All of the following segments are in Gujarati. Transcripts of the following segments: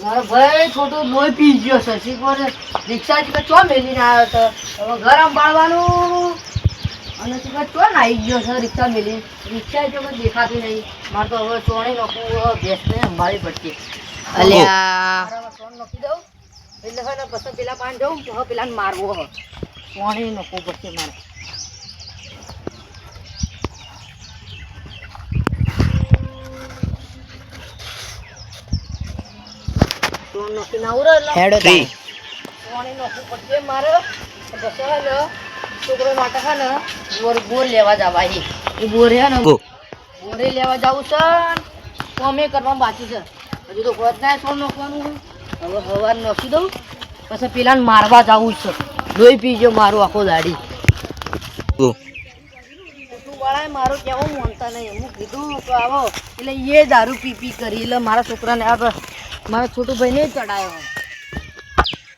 મારો ભાઈ છોટો લોહી પી ગયો છે. શીખવો રિક્ષા છે ચો મેલીને આવ્યો હતો હવે ઘર સંભાળવાનું અને શીખવા ચો નાઈ ગયો છે રિક્ષા મેલી રિક્ષા કોઈ દેખાતી નહીં. મારે તો હવે ચોણી નોખું ભેંસને સંભાળવી પડતી. અલ્યા. ચોણ નોખી દઉં. એટલે હવે પછી પેલા પાન જવું પેલાને મારવો હવે. ચોણી નાખવું પડશે મારે ચોણ નાખીને આવું રે એટલે હેડો Three. પાણી નાખવું પડશે મારે. પછી હે ને છોકરો માટે હે ને બોર બોર લેવા જવા એ બોર હે ને. બોરે લેવા જવું છે કોમે કરવા બાકી છે. હજુ તો ગોત ના સોળ નાખવાનું હવે હવાર નાખી દઉં. પછી પેલાને મારવા જવું છે. લોહી પીજો મારું આખો દાડી. વાળાએ મારું કેવું માનતા નહીં. હું કીધું કે આવો એટલે એ દારૂ પી પી કરી. એટલે મારા છોકરાને આ મારા છોટું ભાઈને ચડાયો.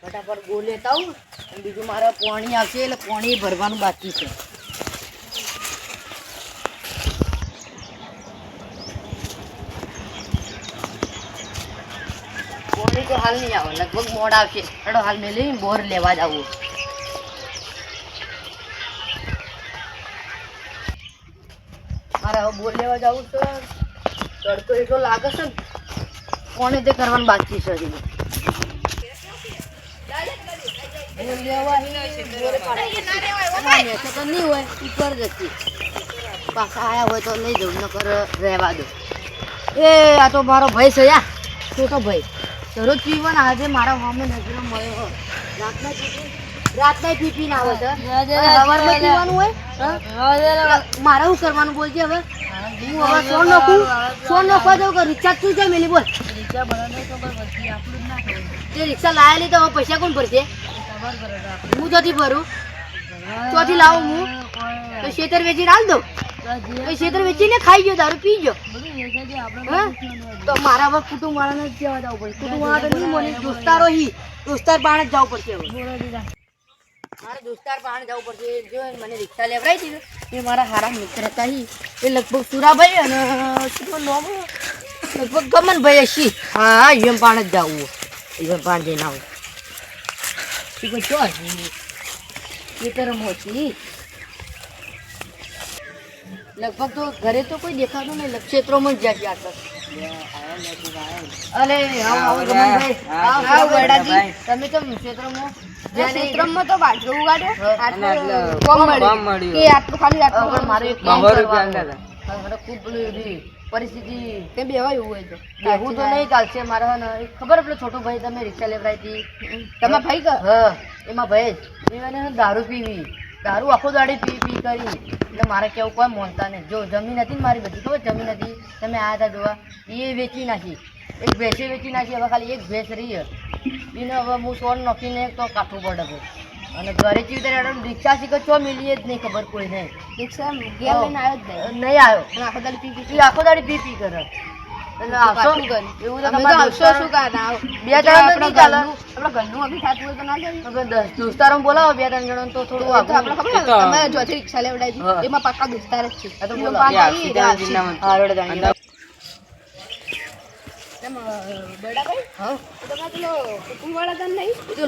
ફટાફટ ગો લેતા આવું બીજું મારે પોણી આવશે એટલે પોણી ભરવાનું બાકી છે. પોણી તો હાલ નહીં આવે, લગભગ મોડ આવશે. હેડો, હાલ મેલી બોર લેવા જવું મારે હવે બોર લેવા જવું તો તડકો એટલો લાગે છે ને. કોને તે કરવાનું બાકી છે હજી? તો નહીં હોય ઉપર જતી પાછા આયા હોય તો લઈ જવું નકર રહેવા દો એ આ તો મારો ભાઈ છે યા. છોટો ભાઈ. દરરોજ પીવાના. આજે મારા સામે નજરે મળ્યો રાતના રાતના પીપી ના આવે છે. સવારમાં પીવાનું હોય? હા? મારે શું કરવાનું બોલજે હવે? હું હવે સોન નાખું? સોન નાખવા દઉં કે રિક્ષા તું બોલ તે રિક્ષા લાયેલી તો પૈસા કોણ ભરશે? હું જોથી ભરું. ચોથી લાવું હું. તો શેતર વેચીને હાલ દઉં. શેતર વેચીને ખાઈ ગયો દારૂ પી ગયો. તો મારા પર કુટુંબ વાળાને જ જવા જવું પડશે. કુટુંબ વાળા તો નહીં મને દોસ્તારો હી દોસ્તાર પાણે જવું પડશે મારે દોસ્તાર પાણે જવું પડશે. જો મને રિક્ષા લેવડાવી દીધું. એ મારા સારા મિત્ર હતા એ લગભગ સુરાભાઈ અને શું નામ? લગભગ ગમનભાઈ હશી હા હા એમ પાણે જ જવું એમ પાણ જઈને આવું. શું કહું છો ખેતર મોટી લગભગ તો ઘરે તો કોઈ દેખાતું નહીં ક્ષેત્રોમાં જ જાય છે અરે આવો આવો ગમનભાઈ. આવો આવો વડાજી. તમે તો ક્ષેત્રોમાં ક્ષેત્રમાં તો આટલું કોમ મળ્યું. કે આટલું ખાલી આટલું પણ મારે એક ખૂબ પેલું પરિસ્થિતિ તે બેવાય એવું હોય તો. બેહવું તો નહીં ચાલશે મારે ને ખબર પેલો છોટો ભાઈ તમે રિક્ષા લેવડાવી હતી? તમે ભાઈ હા. એમાં ભાઈ જ. એને દારૂ પીવી. દારૂ આખો દાડી પી પી કરી. એટલે મારે કેવું કોઈ માનતા નહીં. જો જમીન હતી ને મારી બધી ખબર જમીન હતી? તમે આયા હતા જોવા. એ વેચી નાખી. એક ભેંસે વેચી નાખી હવે ખાલી એક ભેંસ રહી. એને હવે હું સોન નાખીને તો કાઠું પડે છે. અને ઘરે ચીવી ત્યારે રિક્ષા શીખો છો મિલી જ નહીં ખબર કોઈ નહીં રિક્ષા ગયા લઈને આવ્યો જ નહીં. નહીં આવ્યો? આખો દાડી પી પી આખો દાડી પી પી કરે. એટલે આવશો? એવું તો અમે આવશો શું કાના બે ત્રણ તો ચાલે. આપણા ઘરનું અભી થાતું હોય તો ના જાય. હવે દોસ્તારો બોલાવો બે ત્રણ જણા તો થોડું આપણે ખબર તમે જોથી રિક્ષા લેવડાય લેવડાવી એમાં પાકા દોસ્તાર જ છે. તો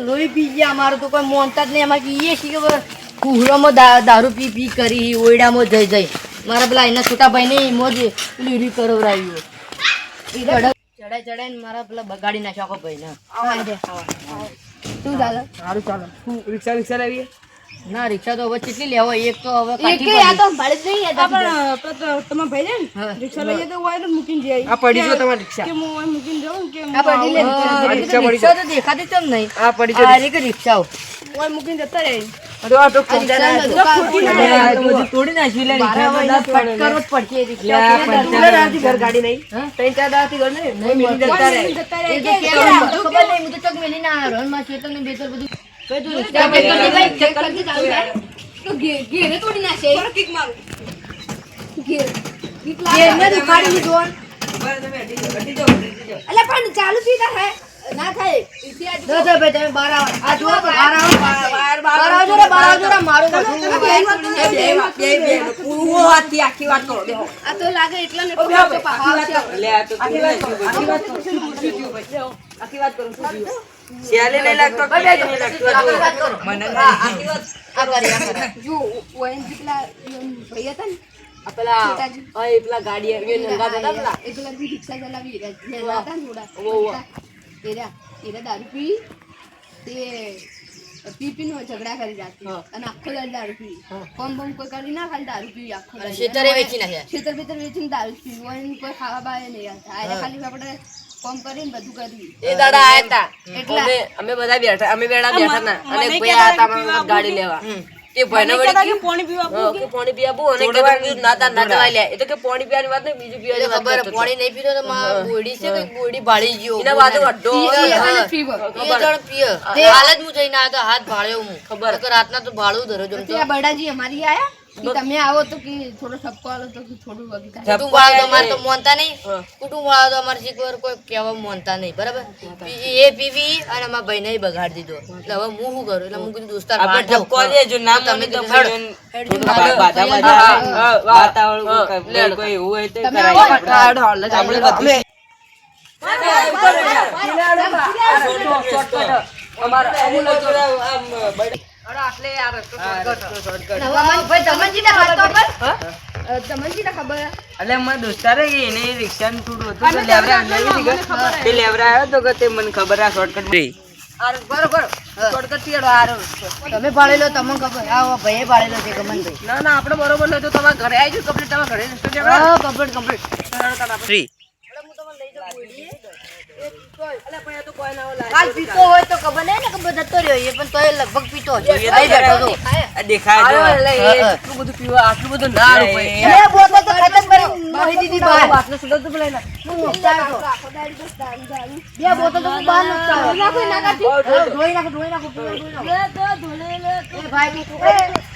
લોહી પી ગયા અમારું તો કોઈ મોનતા જ નહીં. અમારે કહીએ છીએ કે બસ દારૂ પી પી કરી ઓયડામાં જઈ જઈ. મારા પેલા એના છોટા ભાઈ ને જ પેલી રી કરાવરાવ્યું એ ચડાઈ ચડાઈને મારા પેલા બગાડી નાખ્યો આખો ભાઈ આવો. દે, આવો. શું ચાલે? સારું ચાલો. રિક્ષા રિક્ષા લાવીએ? ના રિક્ષા તો હવે કેટલી લેવો એક તો હવે કાઢી આ તો ભાડે જ નહીં આ પણ તમે ભાઈ જાય ને રિક્ષા લઈએ તો વાયર મૂકીને જાય આ પડી જો તમારી રિક્ષા. કે હું અહીં મૂકીને જાઉં કે આ પડી લે. રિક્ષા પડી રિક્ષા તો દેખાતી જ નહીં. આ પડી જો આ રી કે રિક્ષાઓ. ઓય મૂકીને જતા રહે. તો આ તો ખોટી તોડી નાખી લે મારે હવે એને ફટ કરવો જ પડશે એ રિક્ષા. લે, ઘર ગાડી નહીં? ત્રણ ચાર દાડાથી ઘર નહીં. નહીં જતા રહે. એ તો કે ખબર નહીં, હું તો ચક ખેતર ને બેતર બધું કઈ તું રિક્ષા બેતરની ઘેરે તોડી નાખે. કિક મારું. ઘેર. ઘેરને જ લીધો. અલ્યા પણ ચાલુ પીતા હે. ના થાય. થાય ભાઈ તમે બહાર આવો. આ જુઓ તો આવો. બહાર બહાર આવજો ને બહાર આવજો ને મારું પૂરો હાથથી આખી વાત કરો આ તો લાગે એટલે ને આખી વાત કરો. આખી વાત કરો. આખી વાત કરો શું થયું? શિયાળે નહીં લાગતો. મને જો ઓએનજી પેલા ભાઈ હતા ને પેલા એ પેલા ગાડી એ નંગા હતા પેલા એ પેલા? બી રિક્ષા ચલાવી રહ્યા હતા થોડા. ઓવો, ઓવો. એરા એરા દારૂ પી તે પી પીને ઝઘડા કરી જાતી અને આખો દારૂ પી. કોમ બમ કોઈ કરી ના ખાલી દારૂ પી આખો અને વેચી નાખ્યા. ખેતર બેતર વેચીને દારૂ પી. કોઈ ખાવા બાય નહીં આવતા. ખાલી આપણે કોમ કરીને બધું કર્યું એ દાડા આયા હતા એટલે અમે અમે બધા બેઠા અમે બેડા બેઠા ના અને કોઈ આયા હતા અમારા ગાડી લેવા. તે ભાઈને વળી કીધું, હા, કે? પાણી પીવા બહુ અને કે ના તાર ના લે. એ તો કે પાણી પીવાની વાત નહીં બીજું પીવાની વાત ખબર પાણી નહીં પીતો તો માં બોડી છે કે બોડી ભાળી ગયો એના. અને ફીવર એ જણ પીએ હાલ જ હું જઈને આવ્યો હાથ ભાળ્યો હું. ખબર. રાતના તો ભાળું ધરો જમતો ત્યાં બડાજી અમારી આયા? કે તમે આવો તો કે થોડો ઠપકો આલો તો કે થોડું વગી થાય કુટુંબ વાળા તો અમારે તો માનતા નહીં કુટુંબ વાળા તો અમારે શીખવાર કોઈ કહેવા મોનતા નહીં બરાબર એ પીવી અને અમારા ભાઈને બગાડી દીધો એટલે હવે હું શું કરું એટલે હું કીધું દોસ્તાર આપણે ના તમે તો વાતાવરણ કોઈ- એવું હોય તો આપણે બધું- અમારા અમૂલ હતો આમ તમે ભાડેલો તમને ખબર? આ ભાઈએ ભાળેલો છે ગમન ના ના આપડે બરોબર નતો તમારા ઘરે આવી ગયું કમ્પ્લીટ તમારા ઘરે કમ્પ્લીટ કમ્પ્લીટ ફ્રી કાલ પીતો હોય તો ખબર નહીં ને કે જતો રહ્યો એ પણ તોય લગભગ પીતો હશે અહીં બેઠો હતો. દેખાય જો એટલે હા, એ હા. એટલું બધું પીવા આટલું બધું ના હારું ભાઈ. બે તો ખતમ કરી મોહી દીધી બહાર. આટલું સુધર તો પેલા હું નોખતા હતો. બે બોતલ તો બહાર નોખતા હતો. હા, ધોઈ નાખો, ધોઈ નાખો, ધોઈ નાખો. એ ભાઈ,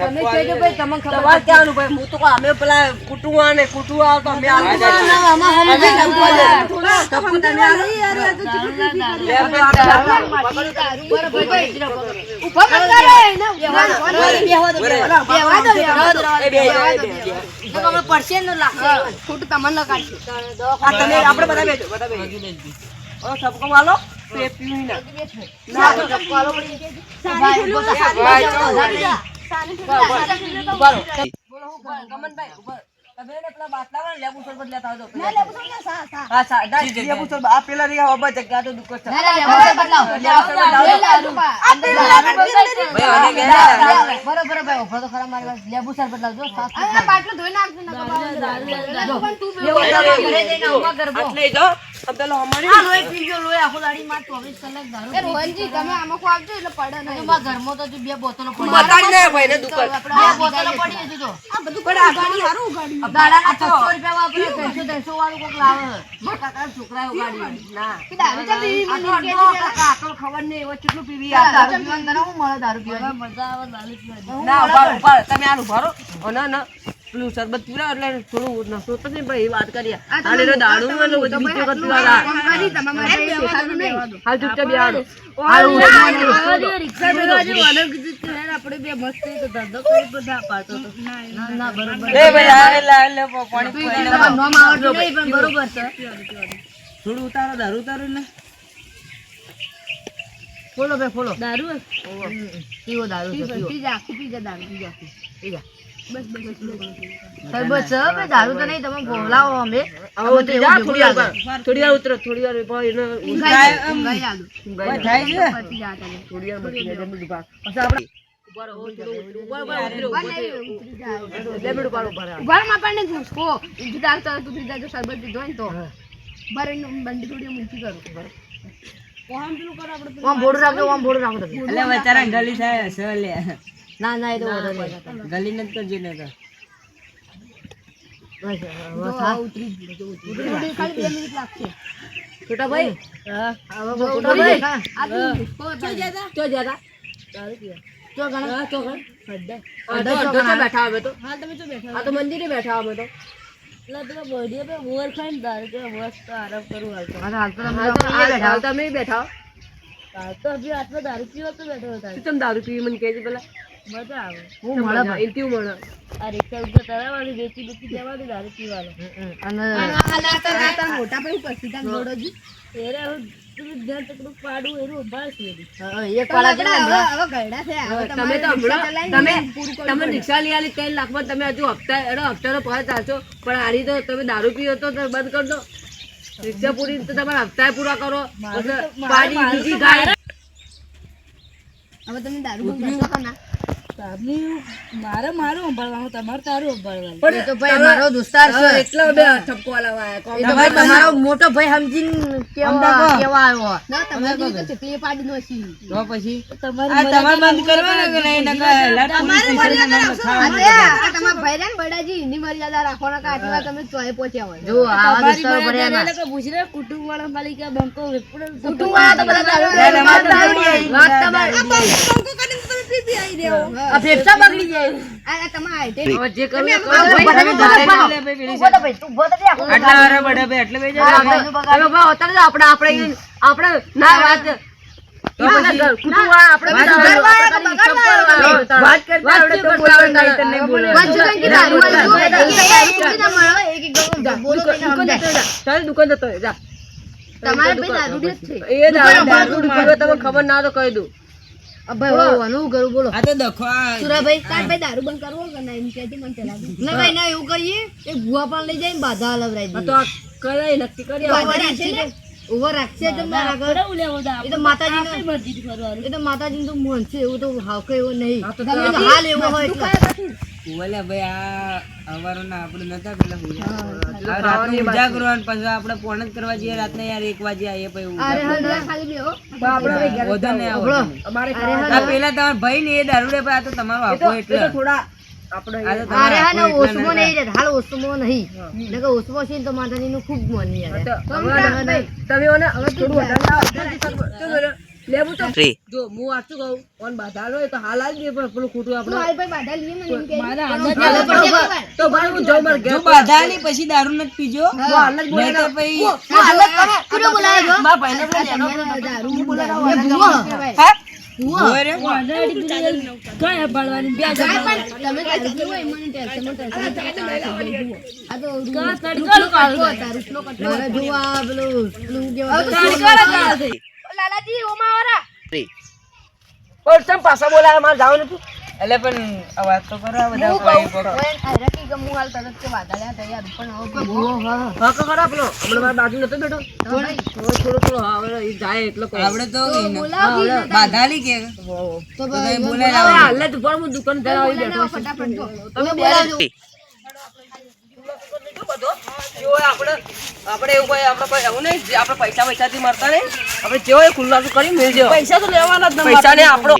તમે કહેજો ભાઈ, તમને ખબર તમારે ક્યાંનું ભાઈ હું તો અમે પેલા કુટુંબા ને કુટુંબા આવતો અમે આલુ ના, ના, આમાં હમે સપકો લે. સપકો તમે આલુ લે બરાબર, ભાઈ, જીરા પકડો. ઊભા મત કરો એને ઊભા ન કરો. બેહવા દો, બેહવા દો. બેહવા દો, બેહવા દો. એ બે બેહવા દો, બે, બે, બેહવા દો. તો હમણાં પડશે ને લાગશે. ખોટું તમને ન કાઢશે આ તમે આપણે બધા બેજો. બધા બેજો ઓ વાલો પીવી ના. ના, તો ચપ્પુ લેબુ સરબત લેતા આવજો. ના લેબુ સરબત હા સા દા લેબુ સરબત આ પેલા રે હવે જગ્યા તો દુકો છે. ના, ના, લેવા દો, બદલાવો. લેબુ સરબત લાવજો ભાઈ અને કે બરોબર ભાઈ ઊભો તો ખરા મારી વાત. લેબુ શરબત લાવજો સાત આ બાટલો ધોઈ નાખજો તું તો આ પેલો અમારી આ લોહી પીજો, લોય આખો દાડી માં ચોવીસ કલાક દારૂ એ રોહનજી તમે આમાં કો આવજો એટલે પડે તો માં ઘરમાં તો બે બોતલો પડી બતાડી ના ભાઈ ને દુકાન. બે બોતલો પડી તો આ બધું પણ ગાડી હારું ઉગાડી દાડા આ છસો રૂપિયા વાપરે ત્રણસો ત્રણસો વાળું કોક લાવે. મારા કાકાના છોકરાએ ઉગાડ્યું. ના. કે દારૂ ચાલ પીવી મને કે કાકા તો ખબર નહીં એવો કેટલું પીવી આ દારૂ પીવાનું. તને હું મળે દારૂ પીવાનું મજા આવે દારૂ ના ઊભા ઊભા તમે આનું ભરો ઓ ના ના પેલું શરબત પીવડાવો એટલે થોડું નશો તો નહીં ભાઈ એ વાત કરીએ. હાલ દારૂ ને બધું બીજો ચૂપચાપ બેહાડો લે ભાઈ આ લે લે પાણી પીવાય તમારું નામ આવડતું નહીં, પણ બરોબર છે. થોડું ઉતારો દારૂ ઉતારો ને. ફોલો ભાઈ ફોલો. દારૂ પીવો દારૂ છે, પીવો. પી આખું પી દારૂ પી જા પી જા. બસ દારૂ તો નહીં તમે બોલાવો અમે. થોડી વાર થોડી વાર ઉતરો થોડી વાર. થોડી વાર. બે તું રાખજો એટલે બચારા ગલી થાય હશે લે ના ના એ તો વધુ નહીં ગલી ને કરજે ને તો બસ, બસ, જો હા. ઉતરી જ ગયું, ઉતરી જ ગયું. ખાલી બે મિનિટ લાગશે છોટાભાઈ હવે બહુ ખોટો ભાઈ હા. આ તું ચો જતા ચો જતા ચો ગણો. હા, ચો ઘર. અડધો અડધો ચો અડધો ચો ગણો. બેઠા હવે તો હા તમે તો બેઠા આ તો મંદિરે બેઠા અમે તો એટલે પેલા બોડીએ પે મોર ખાઈને દારૂ કે મસ્ત આરામ કરું હાલ તો હા, તો હાલ તો તમે હાલ તો અહીંયા બેઠા હાલ તો અમે બેઠા હાલ તો હજી આટલો દારૂ પીવા તો બેઠો હતા શું તમે દારૂ પીવી મને કહેજે પેલા મજા આવે. હું મળે ભાઈ. એનથી મળે. આ રિક્ષા ઉપર તરાવાની વેચી જવાનું દારૂ પીવાનો. અને મોટા પછી એરે હું. તમે તો હમણાં તમે તમે રિક્ષા લઈ આલી ત્રણ લાખમાં તમે હજુ હપ્તા એનો હપ્તાનો પગાર ચાલશો. પણ આ રીતે તમે દારૂ પીવો તો તમે બંધ કરી દો. રિક્ષા પૂરી તો તમારા હપ્તા પૂરા કરો. પછી બીજી ગાય. હવે તમે દારૂ ના. મારે મારું સંભાળવાનું તમારે તારું સંભાળવાનું. એ તો ભાઈ મારો દોસ્તાર છે. એટલો બે ઠપકો લાવાયા એ તો ભાઈ તમારો મોટો ભાઈ સમજીને કેવા કેવા આવ્યો ના તમારે તો ચકલી પાડી નો છી તો પછી? તમારે બંધ કરવાનું કે નહીં? તમારે મર્યાદા રાખો આ તમારા બડાજી એની મર્યાદા રાખવાના કાટી વાર તમે ચોય પહોંચ્યા હોય? જો આવા દોસ્તારો પડ્યા ના. પૂછીને કુટુંબ વાળા બંકો કુટુંબ વાળા તો બધા દારૂ પીને વાત તમારી. આ ફેફસા બગડી જાય. આ તમારે જે. કરો. હવે ભાઈ, આપણે આપણે આપણે ના વાત દુકાન જતો ખબર ના તો કહી દઉં. ભાઈ, હવે વાનું કરું બોલો. સુરાભાઈ તાર ભાઈ દારૂ બંધ કરવો કે ના એમ કહેતી મને પેલા ના ભાઈ ના એવું કરીએ કે ભુવા પણ લઈ જાય બાધા હલવરાઈ આ દઈએ. તો આ કરાય નક્કી કરી તો રાખશે ને? ઊભો રાખશે તમને આગળ એ તો માતાજીનો એ તો માતાજીનું તો મોન છે એવું તો હાવકે એવો નહીં. હાલ એવો હોય ના, એ એ થોડા આપણે અરે હા ને ઓસમો નહીં રે હાલ ઓસમો નહીં. નકર ઓસમો છે ને માતાજીનું ખૂબ મોની યાર તો હવે તમે ઓને હવે થોડું વધારે લાવો. તો જો હું વાંચું કહું. ઓન બાધા લો તો હાલ આવી દે પણ પેલું ખોટું આપણે. મારી ભાઈ બાધા લઈએ મને એમ કહે. હાલે તો ભાઈ હું જાઉં બાધા ઘેર પછી દારૂ નથી પીજો. હું હાલ જ બોલે ના. હું હાલ જ? મારા દારૂ તમે લાલાજી ઓમાં પણ પાછા બોલાવે મારે જાવ હતું? એટલે પણ અવાજ તો કરો બધા હું ભાઈ કહું ઓય, આયરા કે ગમું હાલ તરત કે વાદા લ્યા તૈયાર પણ હવે ભૂવો, હા. હા તો ખરા પેલો? હમણાં મારા બાજુ નતો બેઠો? હવે થોડો થોડો હવે એ જાય એટલે કહું. આપણે તો બોલાવો કી જતા. બાધાલી કે? તો તો ભાઈ, કઈ બોલાય હવે લાવો. હાલ જ ઊભા રહો, હું દુકાન ધરાવી બેઠો ફટાફટ તમે બોલાવજો જેવો આપણે આપણે એવું કોઈ આપણે એવું નહીં આપણે પૈસા પૈસાથી મરતા નહીં. આપણે જેવો એ ખુલ્લાસો કરી મેળજો. પૈસા તો લેવાના જ પૈસા ને આપણો.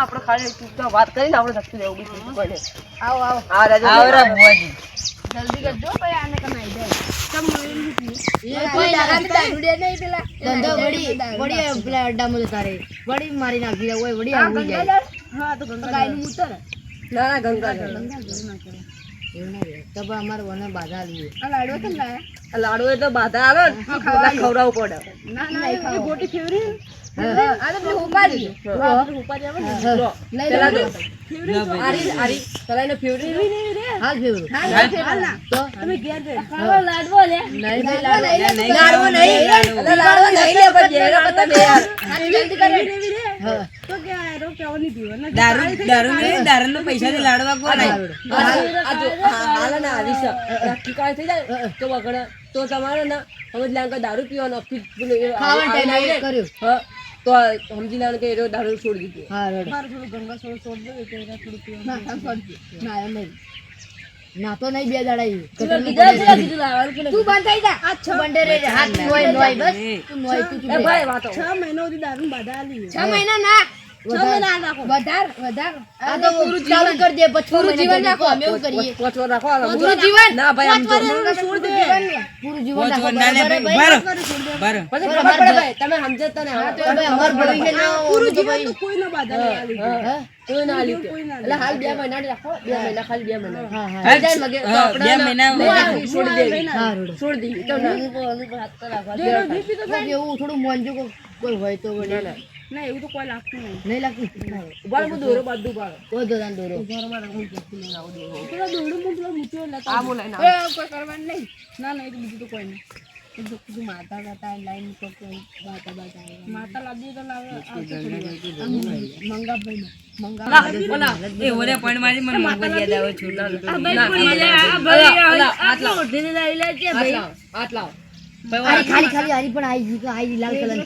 આપણે ખાલી વાત કરીને આપણે ધક્કી લેવું બીજું કોઈ નહીં. આવો આવો. હા રાજા આવરા બુઆજી જલ્દી કરજો ભાઈ આને કમાઈ જાય એ કોઈ કોઈ દારૂ દારૂ નહીં પેલા. ધંધો વળી વળી પેલા અડ્ડામાં જતા રહે વળી મારી નાખી દે હોય વળી આવી જાય. હા તો ગાયનું મૂતર. ના ના ગંગા જળ. એવું ના રહે. તો અમારે વને બાધા આ લાડવો કેમ લાયા? એ તો બાધા આવે ખવડાવવું પડે. ના ના ગોટી ફેવરી? આ તો ઉપાડી ઉપાડી આવે ને? લો, લઈ પેલા લો. તો આરી આરી. પેલા એને ફેવરી હાલ ફેવરું. તો તમે ઘેર જઈ લાડવો લે. નહીં નહીં લાડવો. લાડવો. નહીં. લાડવો નહીં લે પણ ઘેર તમે યાર. જલ્દી કરે. હા. દારૂ દારૂ નહીં દારૂ નો પૈસા થી લાડવા કોણ આ જો, હા, હાલ ને આવી છે નક્કી કાંઈ થઈ જાય તો વગર તો તમારે ને સમજ લે દારૂ પીવાનો કર્યો. હા, તો સમજી લેવાનું કે દારૂ છોડી દીધું હા રડો. ના ના છોડજો. ના એમ નહીં ના તો નહીં બે દાડા ઈ. તું બંધ થઈ જા. આ છ બંડે રે હાથ નોય નોય બસ. તું નોય તું ભાઈ વાતો. છ મહિના ના. વધાર વધાર આ તો ચાલુ કરી દે પછી પૂરું જીવન રાખો અમે એવું કરીએ. પાંચ રાખો પૂરું જીવન. ના ભાઈ આમ તો પૂરું જીવન રાખો પોચ બરાબર ભાઈ. ભાઈ? બારો બારો પછી ખબર પડે ભાઈ તમે સમજતા ને તો ભાઈ અમાર ભવિષ્ય ના પૂરું જીવન કોઈનો બાધા નહીં આલી. કોઈ ના લીધે. એટલે હાલ બે મહિના રાખો બે મહિના ખાલી બે મહિના. હા હા. હા, ના- હા એવું થોડું મોંજું કોઈ- હોય તો. ના એવું તો કોઈ લાગતું નહીં. નહીં લાગતું? ઊભા હું દોરો બધું પાડો કોઈ દો આવું દોરો. પેલો દોરો હું પેલો મૂક્યો લેતા આ બોલે ના. એ કોઈ કરવાનું નહીં. ના ના એ બીજું તો કોઈ નહીં. એ તો કીધું માતા કરતા લાઈન પર કોઈ માતા બાતા માતા લાદી તો લાવે. મંગાભાઈ મંગા આટલા એ મારી હારી ખાલી ખાલી હારી પણ આઈ ગઈ આઈ લાલ કલર.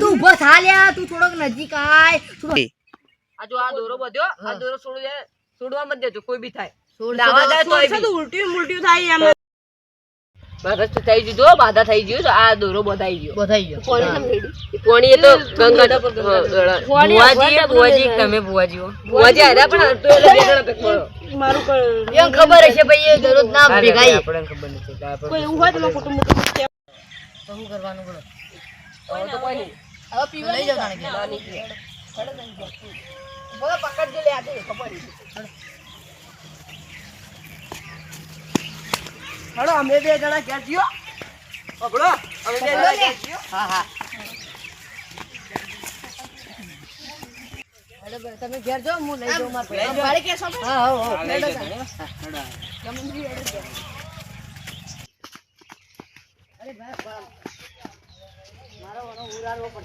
તું ઊભો થાલ્યા તું થોડોક નજીક આય. થોડો આ જો આ દોરો બધ્યો આ દોરો છોડું જાય છોડવા મત દેજો કોઈ બી થાય. છોડ દાવા જાય તોય તો ઉલટી ઉલટી થાય એમ. બાધા તો થઈ ગયું બાધા થઈ ગયું આ દોરો બધાઈ ગયો. બધાઈ ગયો. કોણી એ તો ગંગા બુવાજી બુવાજી તમે બુવાજી હો ભુવાજી હાર્યા પણ તો એટલે પડો. એમ ખબર હશે ભાઈ એ દરરોજ ના ભેગાઈ આપણને ખબર નથી કોઈ એવું હોય તો કુટુંબ તો શું કરવાનું બોલો? હવે તો કોઈ નહીં. લઈ જાવ તાણે ઘેર. ના, નહીં. બોલો પકડજો લે આજે ખબર હળો અમે બે જણા ક્યાં જીઓ. પકડો અમે બે જણા ક્યાં જીઓ. હા હા. તમે ઘેર જાઓ હું લઈ જાઉં મારા. કેસો હા હા હા. algo. Porque...